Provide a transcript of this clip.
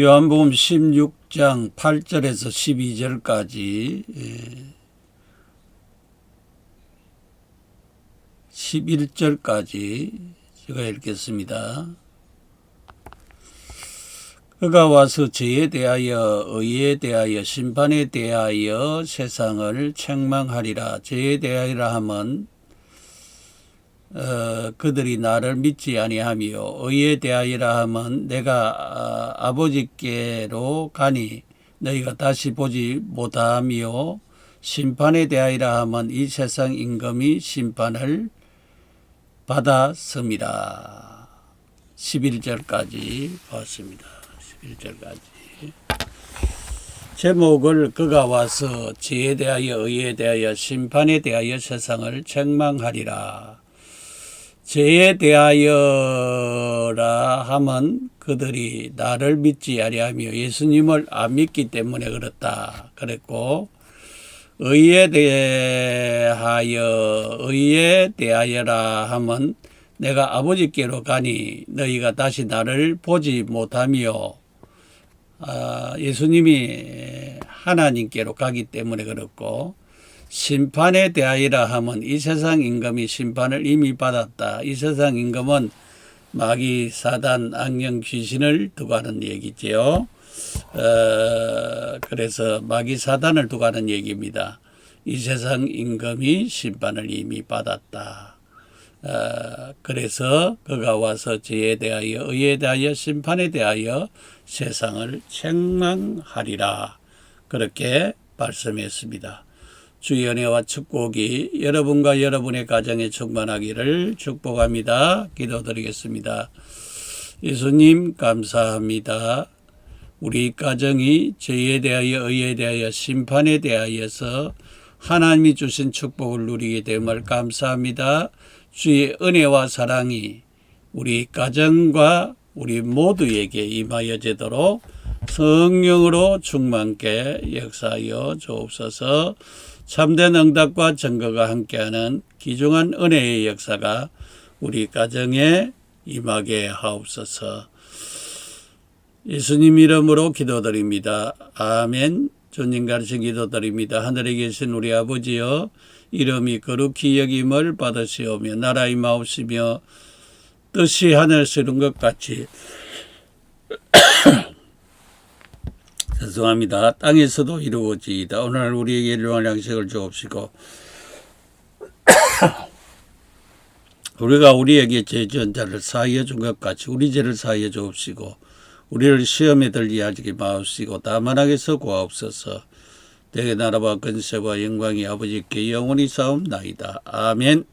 요한복음 16장 8절에서 12절까지 11절까지 제가 읽겠습니다. 그가 와서 죄에 대하여 의에 대하여 심판에 대하여 세상을 책망하리라. 죄에 대하여라 함은 어, 그들이 나를 믿지 아니하며 의에 대하여라 함은 내가 아, 아버지께로 가니 너희가 다시 보지 못하며 심판에 대하여라 함은 이 세상 임금이 심판을 받았습니다. 11절까지 봤습니다. 11절까지. 제목을 그가 와서 죄에 대하여 의에 대하여 심판에 대하여 세상을 책망하리라. 죄에 대하여라 함은 그들이 나를 믿지 아니하며 예수님을 안 믿기 때문에 그렇다. 그랬고 의에 대하여 의에 대하여라 함은 내가 아버지께로 가니 너희가 다시 나를 보지 못하며 아, 예수님이 하나님께로 가기 때문에 그렇고 심판에 대하여라 함은 이 세상 임금이 심판을 이미 받았다. 이 세상 임금은 마귀 사단 악령 귀신을 두고 하는 얘기지요. 어, 그래서 마귀 사단을 두고 하는 얘기입니다. 이 세상 임금이 심판을 이미 받았다. 어, 그래서 그가 와서 죄에 대하여 의에 대하여 심판에 대하여 세상을 책망하리라. 그렇게 말씀했습니다. 주의 은혜와 축복이 여러분과 여러분의 가정에 충만하기를 축복합니다. 기도드리겠습니다. 예수님 감사합니다. 우리 가정이 죄에 대하여 의에 대하여 심판에 대하여서 하나님이 주신 축복을 누리게 됨을 감사합니다. 주의 은혜와 사랑이 우리 가정과 우리 모두에게 임하여 제도록 성령으로 충만케 역사하여 주옵소서 참된 응답과 증거가 함께하는 귀중한 은혜의 역사가 우리 가정에 임하게 하옵소서 예수님 이름으로 기도드립니다. 아멘. 주님 가르쳐 기도드립니다. 하늘에 계신 우리 아버지여 이름이 거룩히 여김을 받으시오며 나라 임하옵시며 뜻이 이룬 것 같이 죄송합니다. 땅에서도 이루어지이다. 오늘 우리에게 일용할 양식을 주옵시고 우리가 우리에게 죄 지은 자를 사하여 준 것 같이 우리 죄를 사하여 주옵시고 우리를 시험에 들게 하지 마옵시고 다만 하게서 구하옵소서 내게 나라와 근세와 영광이 아버지께 영원히 싸움나이다. 아멘